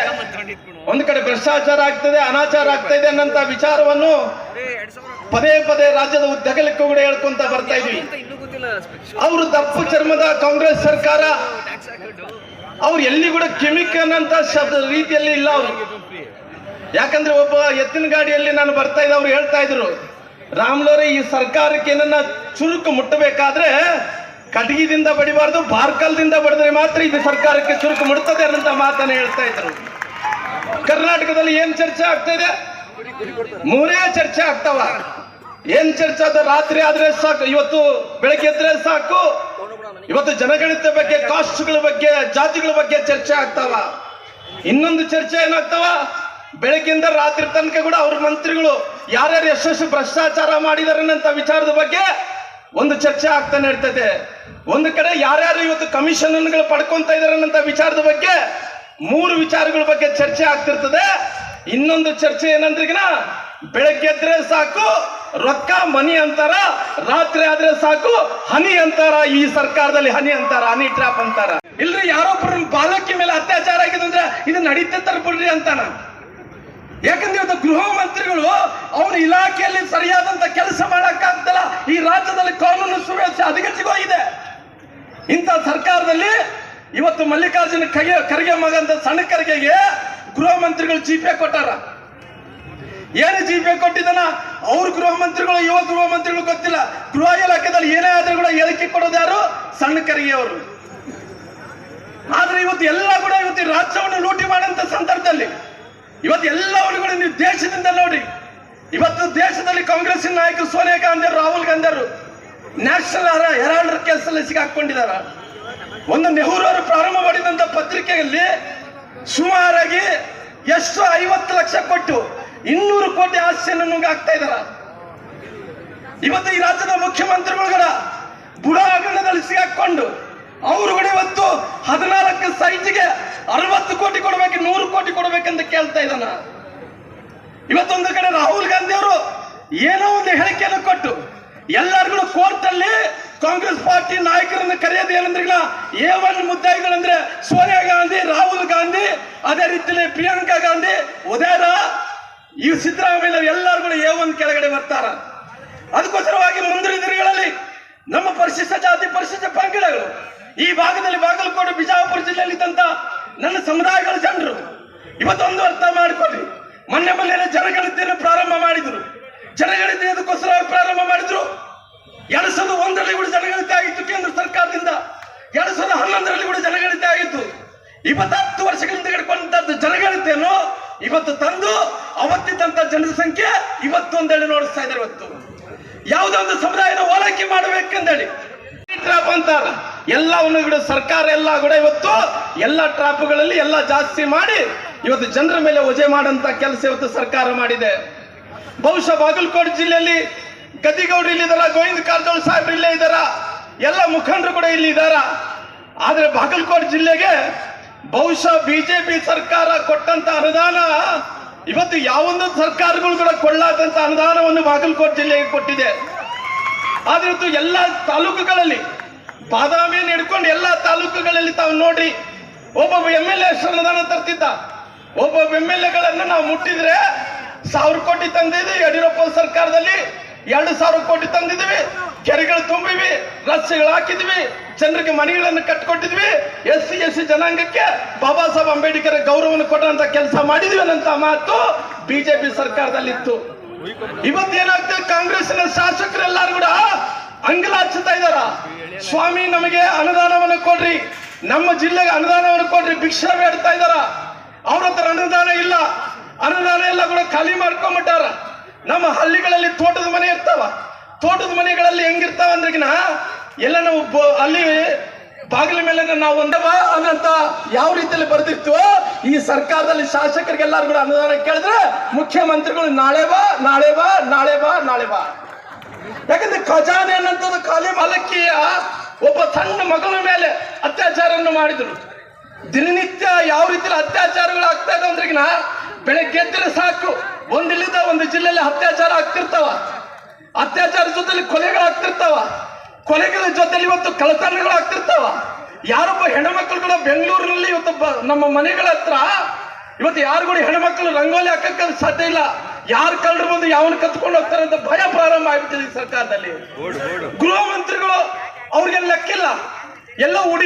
ಒಂದ್ ಕಡೆ ಭ್ರಷ್ಟಾಚಾರ ಆಗ್ತದೆ ಅನಾಚಾರ ಆಗ್ತಾ ಇದೆ ಅನ್ನಂತ ವಿಚಾರವನ್ನು ಪದೇ ಪದೇ ರಾಜ್ಯದ ಉದ್ದಗಲಕ್ಕೂ ಕೂಡ ಹೇಳ್ಕೊಂತ ಬರ್ತಾ ಇದೀವಿ. ಅವರು ದಪ್ಪು ಚರ್ಮದ ಕಾಂಗ್ರೆಸ್ ಸರ್ಕಾರ. ಅವ್ರು ಎಲ್ಲಿ ಕೂಡ ಕೆಮಿಕಲ್ ಅಂತ ಶಬ್ದ ರೀತಿಯಲ್ಲಿ ಇಲ್ಲ ಅವರು. ಯಾಕಂದ್ರೆ ಒಬ್ಬ ಎತ್ತಿನ ಗಾಡಿಯಲ್ಲಿ ನಾನು ಬರ್ತಾ ಇದ್ದೆ, ಅವ್ರು ಹೇಳ್ತಾ ಇದ್ರು, ರಾಮ್ಲೋರೆ, ಈ ಸರ್ಕಾರಕ್ಕೆ ಏನನ್ನ ಚುರುಕು ಮುಟ್ಟಬೇಕಾದ್ರೆ ಕಟಗಿದಿಂದ ಬಡಿಬಾರ್ದು, ಬಾರ್ಕಲ್ದಿಂದ ಬಡಿದ್ರೆ ಮಾತ್ರ ಇದು ಸರ್ಕಾರಕ್ಕೆ ಚುರುಕು ಮುಟ್ತದೆ ಅನ್ನಂತ ಮಾತನ್ನ ಹೇಳ್ತಾ ಇದ್ರು. ಕರ್ನಾಟಕದಲ್ಲಿ ಏನ್ ಚರ್ಚೆ ಆಗ್ತಾ ಇದೆ? ಮೂರೇ ಚರ್ಚೆ ಆಗ್ತಾವ. ಏನ್ ಚರ್ಚೆ ಆದ ರಾತ್ರಿ ಆದ್ರೆ ಸಾಕು, ಇವತ್ತು ಬೆಳಗ್ಗೆ ಎದ್ರೆ ಸಾಕು ಇವತ್ತು ಜನಗಣತಿ ಬಗ್ಗೆ, ಕಾಸ್ಟ್ಗಳ ಬಗ್ಗೆ, ಜಾತಿಗಳ ಬಗ್ಗೆ ಚರ್ಚೆ ಆಗ್ತಾವ. ಇನ್ನೊಂದು ಚರ್ಚೆ ಏನಾಗ್ತಾವ? ಬೆಳಗ್ಗೆಯಿಂದ ರಾತ್ರಿ ತನಕ ಕೂಡ ಅವ್ರ ಮಂತ್ರಿಗಳು ಯಾರ್ಯಾರು ಯಶಸ್ಸು ಭ್ರಷ್ಟಾಚಾರ ಮಾಡಿದಾರೆ ಅಂತ ವಿಚಾರದ ಬಗ್ಗೆ ಒಂದು ಚರ್ಚೆ ಆಗ್ತಾನೆ ಇರ್ತದೆ. ಒಂದು ಕಡೆ ಯಾರ್ಯಾರು ಇವತ್ತು ಕಮಿಷನ್ಗಳು ಪಡ್ಕೊಂತ ಇದಾರೆ ವಿಚಾರದ ಬಗ್ಗೆ ಮೂರು ವಿಚಾರಗಳ ಬಗ್ಗೆ ಚರ್ಚೆ ಆಗ್ತಿರ್ತದೆ. ಇನ್ನೊಂದು ಚರ್ಚೆ ಏನಂದ್ರಿಗಿನ? ಬೆಳಗ್ಗೆ ಎದ್ರೆ ಸಾಕು ರೊಕ್ಕ ಮನಿ ಅಂತಾರ, ರಾತ್ರಿ ಆದ್ರೆ ಸಾಕು, ಹನಿ ಅಂತಾರ, ಈ ಸರ್ಕಾರದಲ್ಲಿ ಹನಿ ಅಂತಾರ, ಹನಿ ಟ್ರಾಪ್ ಅಂತಾರ. ಇಲ್ರಿ ಯಾರೊಬ್ಬರ ಬಾಲಕಿ ಮೇಲೆ ಅತ್ಯಾಚಾರ ಆಗಿದೆ ಅಂದ್ರೆ ಇದು ತರ ಬಿಡ್ರಿ ಅಂತಾನ. ಯಾಕಂದ್ರೆ ಇವತ್ತು ಗೃಹ ಮಂತ್ರಿಗಳು ಅವ್ರ ಇಲಾಖೆಯಲ್ಲಿ ಸರಿಯಾದಂತ ಕೆಲಸ ಮಾಡಕ್ಕಾಗ್ತಲ್ಲ ಈ ರಾಜ್ಯದಲ್ಲಿ ಕಾನೂನು ಸುವ್ಯವಸ್ಥೆ ಹದಗೆಟ್ಟಿಗೋಗಿದೆ ಇಂಥ ಸರ್ಕಾರದಲ್ಲಿ ಇವತ್ತು ಮಲ್ಲಿಕಾರ್ಜುನ ಖರ್ಗೆ ಮಗಂತ ಸಣ್ಣ ಖರ್ಗೆಗೆ ಗೃಹ ಮಂತ್ರಿಗಳು ಚೀಪೆ ಕೊಟ್ಟಾರ. ಏನು ಜೀಪೆ ಕೊಟ್ಟಿದ್ದಾನ ಅವ್ರ ಗೃಹ ಮಂತ್ರಿಗಳು, ಯುವ ಗೃಹ ಮಂತ್ರಿಗಳು ಗೊತ್ತಿಲ್ಲ. ಗೃಹ ಇಲಾಖೆದಲ್ಲಿ ಏನೇ ಆದ್ರೂ ಕೂಡ ಹೇಳಿಕೆ ಕೊಡೋದು ಯಾರು? ಸಣ್ಣ ಕರಿಗೆ ಅವರು ಆದ್ರೆ ಇವತ್ತು ಎಲ್ಲ ಕೂಡ ಇವತ್ತು ರಾಜ್ಯವನ್ನು ಲೂಟಿ ಮಾಡಂತ ಸಂದರ್ಭದಲ್ಲಿ, ಇವತ್ತು ಎಲ್ಲವನ್ನು ಕೂಡ ನೀವು ದೇಶದಿಂದ ನೋಡಿ, ಇವತ್ತು ದೇಶದಲ್ಲಿ ಕಾಂಗ್ರೆಸ್ಸಿನ ನಾಯಕರು ಸೋನಿಯಾ ಗಾಂಧಿ, ರಾಹುಲ್ ಗಾಂಧಿ ಅವರು ನ್ಯಾಷನಲ್ ಹೆರಾಲ್ಡರ್ ಕೆಲಸದಲ್ಲಿ ಸಿಗಾಕೊಂಡಿದಾರ ಒಂದು ನೆಹರು ಅವರು ಪ್ರಾರಂಭ ಮಾಡಿದಂತ ಪತ್ರಿಕೆಯಲ್ಲಿ ಸುಮಾರಾಗಿ ಎಷ್ಟು ಐವತ್ತು ಲಕ್ಷ ಕೊಟ್ಟು ಇನ್ನೂರು ಕೋಟಿ ಆಸ್ತಿಯನ್ನು ನುಂಗಾಗ್ತಾ ಇದಾರ ಇವತ್ತು ಈ ರಾಜ್ಯದ ಮುಖ್ಯಮಂತ್ರಿಗಳ ಬುಡ ಹಗರಣದಲ್ಲಿ ಸಿಗಾಕೊಂಡು ಅವರು ಕೂಡ ಇವತ್ತು ಹದಿನಾಲ್ಕು ಸೈಜ್ಗೆ ಅರವತ್ತು ಕೋಟಿ ಕೊಡಬೇಕು, ನೂರು ಕೋಟಿ ಕೊಡಬೇಕಂತ ಕೇಳ್ತಾ ಇದ್ದಾನ. ಇವತ್ತೊಂದು ಕಡೆ ರಾಹುಲ್ ಗಾಂಧಿ ಅವರು ಏನೋ ಒಂದು ಹೇಳಿಕೆಯನ್ನು ಕೊಟ್ಟು ಎಲ್ಲರಿಗೂ ಕೋರ್ಟ್ ಅಲ್ಲಿ ಕಾಂಗ್ರೆಸ್ ಪಾರ್ಟಿ ನಾಯಕರನ್ನು ಕರೆಯೋದು ಏನಂದ್ರೆ ಎ ಒನ್ ಮುದ್ದಾಯಿಗಳಂದ್ರೆ ಸೋನಿಯಾ ಗಾಂಧಿ, ರಾಹುಲ್ ಗಾಂಧಿ, ಅದೇ ರೀತಿಯಲ್ಲಿ ಪ್ರಿಯಾಂಕಾ ಗಾಂಧಿ ಉದಯರ ಈ ಸಿದ್ದರಾಮಯ್ಯ ಎಲ್ಲರೂ ಏ ಒಂದು ಕೆಳಗಡೆ ಬರ್ತಾರ. ಅದಕ್ಕೋಸ್ಕರವಾಗಿ ಮುಂದಿನ ದಿನಗಳಲ್ಲಿ ನಮ್ಮ ಪರಿಶಿಷ್ಟ ಜಾತಿ, ಪರಿಶಿಷ್ಟ ಪಂಗಡಗಳು, ಈ ಭಾಗದಲ್ಲಿ ಬಾಗಲಕೋಟೆ, ಬಿಜಾಪುರ ಜಿಲ್ಲೆಯಲ್ಲಿ ಇದ್ದಂತ ನನ್ನ ಸಮುದಾಯಗಳ ಜನರು, ಇವತ್ತೊಂದು ಅರ್ಥ ಮಾಡಿಕೊಳ್ಳಿ. ಮೊನ್ನೆ ಮೊನ್ನೆ ಜನಗಣತಿಯನ್ನು ಪ್ರಾರಂಭ ಮಾಡಿದ್ರು. ಜನಗಣತಿ ಅದಕ್ಕೋಸ್ಕರ ಪ್ರಾರಂಭ ಮಾಡಿದ್ರು? ಎರಡ್ ಸಾವಿರದ ಒಂದರಲ್ಲಿ ಕೂಡ ಜನಗಣತಿ ಆಗಿತ್ತು ಕೇಂದ್ರ ಸರ್ಕಾರದಿಂದ. ಎರಡ್ ಸಾವಿರದ ಹನ್ನೊಂದರಲ್ಲಿ ಕೂಡ ಜನಗಣತಿ ಆಗಿತ್ತು. ಇವತ್ತು ಹತ್ತು ವರ್ಷಗಳಿಂದ ಹಿಡ್ಕೊಂಡದ್ದು ಜನಗಣತಿಯನ್ನು ಇವತ್ತು ತಂದು ಅವತ್ತಿದ್ದಂತ ಜನಸಂಖ್ಯೆ ಇವತ್ತು ಒಂದೇಳಿ ನೋಡಿಸ್ತಾ ಇದ್ದಾರೆ ಇವತ್ತು. ಯಾವುದೋ ಒಂದು ಸಮುದಾಯನ ಓಲೈಕೆ ಮಾಡಬೇಕಂದೇಳಿ. ಟ್ರಾಪ್ ಅಂತಾರ ಎಲ್ಲವನ್ನು ಕೂಡ ಸರ್ಕಾರ ಎಲ್ಲ ಕೂಡ ಇವತ್ತು ಎಲ್ಲ ಟ್ರಾಪ್ಗಳಲ್ಲಿ ಎಲ್ಲ ಜಾಸ್ತಿ ಮಾಡಿ ಇವತ್ತು ಜನರ ಮೇಲೆ ವಜೆ ಮಾಡಂತ ಕೆಲಸ ಇವತ್ತು ಸರ್ಕಾರ ಮಾಡಿದೆ. ಬಹುಶಃ ಬಾಗಲಕೋಟೆ ಜಿಲ್ಲೆಯಲ್ಲಿ ಗದ್ದಿಗೌಡರು ಇಲ್ಲಿದ್ದಾರ ಗೋವಿಂದ ಕಾರಜೋಳ ಸಾಹೇಬ್ರು ಇಲ್ಲೇ ಇದ್ದಾರ, ಎಲ್ಲ ಮುಖಂಡರು ಕೂಡ ಇಲ್ಲಿ ಇದ್ದಾರ. ಆದ್ರೆ ಬಾಗಲಕೋಟೆ ಜಿಲ್ಲೆಗೆ ಬಹುಶಃ ಬಿಜೆಪಿ ಸರ್ಕಾರ ಕೊಟ್ಟಂತ ಅನುದಾನ ಇವತ್ತು ಯಾವೊಂದು ಸರ್ಕಾರಗಳು ಕೂಡ ಕೊಳ್ಳಾದಂತ ಅನುದಾನವನ್ನು ಬಾಗಲಕೋಟೆ ಜಿಲ್ಲೆಗೆ ಕೊಟ್ಟಿದೆ. ಆದ್ರೆ ಇವತ್ತು ಎಲ್ಲ ತಾಲೂಕುಗಳಲ್ಲಿ ಬಾದಾಮಿಯನ್ನು ಹಿಡ್ಕೊಂಡು ಎಲ್ಲ ತಾಲೂಕುಗಳಲ್ಲಿ ತಾವು ನೋಡ್ರಿ ಒಬ್ಬೊಬ್ಬ ಎಂ ಎಲ್ ಎ ಅನುದಾನ ತರ್ತಿದ್ದ. ಒಬ್ಬೊಬ್ಬ ಎಂ ಎಲ್ ಎಗಳನ್ನು ನಾವು ಮುಟ್ಟಿದ್ರೆ ಸಾವಿರ ಕೋಟಿ ತಂದಿದ್ವಿ ಯಡಿಯೂರಪ್ಪ ಸರ್ಕಾರದಲ್ಲಿ ಎರಡು ಸಾವಿರ ಕೋಟಿ ತಂದಿದ್ವಿ ಕೆರೆಗಳು ತುಂಬಿವಿ ರಸ್ತೆಗಳು ಹಾಕಿದ್ವಿ, ಜನರಿಗೆ ಮನೆಗಳನ್ನು ಕಟ್ಕೊಟ್ಟಿದ್ವಿ. ಎಸ್ ಸಿ ಎಸ್ ಸಿ ಜನಾಂಗಕ್ಕೆ ಬಾಬಾ ಸಾಹೇಬ್ ಅಂಬೇಡ್ಕರ್ ಗೌರವವನ್ನು ಕೊಟ್ಟಂತ ಕೆಲಸ ಮಾಡಿದ್ವಿ ಅನ್ನಂತ ಮಾತು ಬಿಜೆಪಿ ಸರ್ಕಾರದಲ್ಲಿತ್ತು. ಇವತ್ತೇನಾಗ್ತದೆ ಕಾಂಗ್ರೆಸ್ನ ಶಾಸಕರೆಲ್ಲರೂ ಕೂಡ ಅಂಗಲಾಚುತ್ತಾ ಇದಾರ ಸ್ವಾಮಿ, ನಮಗೆ ಅನುದಾನವನ್ನು ಕೊಡ್ರಿ. ನಮ್ಮ ಜಿಲ್ಲೆಗೆ ಅನುದಾನವನ್ನು ಕೊಡ್ರಿ. ಭಿಕ್ಷೆ ಬೇಡ್ತಾ ಇದಾರ ಅವ್ರ ಹತ್ರ ಅನುದಾನ ಇಲ್ಲ. ಅನುದಾನ ಎಲ್ಲ ಕೂಡ ಖಾಲಿ ಮಾಡ್ಕೊಂಬಿಟ್ಟಾರ. ನಮ್ಮ ಹಳ್ಳಿಗಳಲ್ಲಿ ತೋಟದ ಮನೆ ಇರ್ತಾವ. ತೋಟದ ಮನೆಗಳಲ್ಲಿ ಹೆಂಗಿರ್ತಾವ ಅಂದ್ರಗಿನ, ಎಲ್ಲ ನಾವು ಅಲ್ಲಿ ಬಾಗಿಲ ಮೇಲೆ ನಾವು ಒಂದವ ಅನ್ನಂತ ಯಾವ ರೀತಿಯಲ್ಲಿ ಬರ್ದಿತ್ತು ಈ ಸರ್ಕಾರದಲ್ಲಿ ಶಾಸಕರಿಗೆಲ್ಲರೂ ಕೂಡ ಅನುದಾನ ಕೇಳಿದ್ರೆ ಮುಖ್ಯಮಂತ್ರಿಗಳು ನಾಳೆ ಬಾ ನಾಳೆ ಬಾ ನಾಳೆ ಬಾ ನಾಳೆ ಬಾ. ಯಾಕಂದ್ರೆ ಖಜಾನೆ ಅನ್ನಂಥದ್ದು ಖಾಲಿ ಮಲಕ್ಕಿಯ ಒಬ್ಬ ಸಣ್ಣ ಮಗನ ಮೇಲೆ ಅತ್ಯಾಚಾರವನ್ನು ಮಾಡಿದ್ರು. ದಿನನಿತ್ಯ ಯಾವ ರೀತಿ ಅತ್ಯಾಚಾರಗಳು ಆಗ್ತಾ ಇದಾವ ಅಂದ್ರೆ ಬೆಳಗ್ಗೆ ಎದ್ದರೆ ಸಾಕು ಒಂದಿಲ್ಲಿಂದ ಒಂದು ಜಿಲ್ಲೆಯಲ್ಲಿ ಅತ್ಯಾಚಾರ ಆಗ್ತಿರ್ತಾವ. ಅತ್ಯಾಚಾರ ಜೊತೆಲಿ ಕೊಲೆಗಳಾಗ್ತಿರ್ತಾವ. ಕೊಲೆಗಳ ಜೊತೆಲಿ ಇವತ್ತು ಕಳತನಗಳು ಆಗ್ತಿರ್ತಾವ ಯಾರೊಬ್ಬ ಹೆಣ್ಮಕ್ಳು ಕೂಡ ಬೆಂಗಳೂರಿನಲ್ಲಿ ಇವತ್ತು ನಮ್ಮ ಮನೆಗಳ ಹತ್ರ ಇವತ್ತು ಯಾರು ಕೂಡ ಹೆಣ್ಮಕ್ಳು ರಂಗೋಲಿ ಹಾಕಕ್ಕೆ ಸಾಧ್ಯ ಇಲ್ಲ. ಯಾರು ಕಳ್ಳರು ಬಂದು ಯಾವನ್ ಕತ್ಕೊಂಡು ಹೋಗ್ತಾರೆ ಅಂತ ಭಯ ಪ್ರಾರಂಭ ಆಗ್ಬಿಟ್ಟಿದೆ ಸರ್ಕಾರದಲ್ಲಿ. ಗೃಹ ಮಂತ್ರಿಗಳು ಅವ್ರಿಗೆ ಲೆಕ್ಕಿಲ್ಲ. ಎಲ್ಲ ಉಡಿ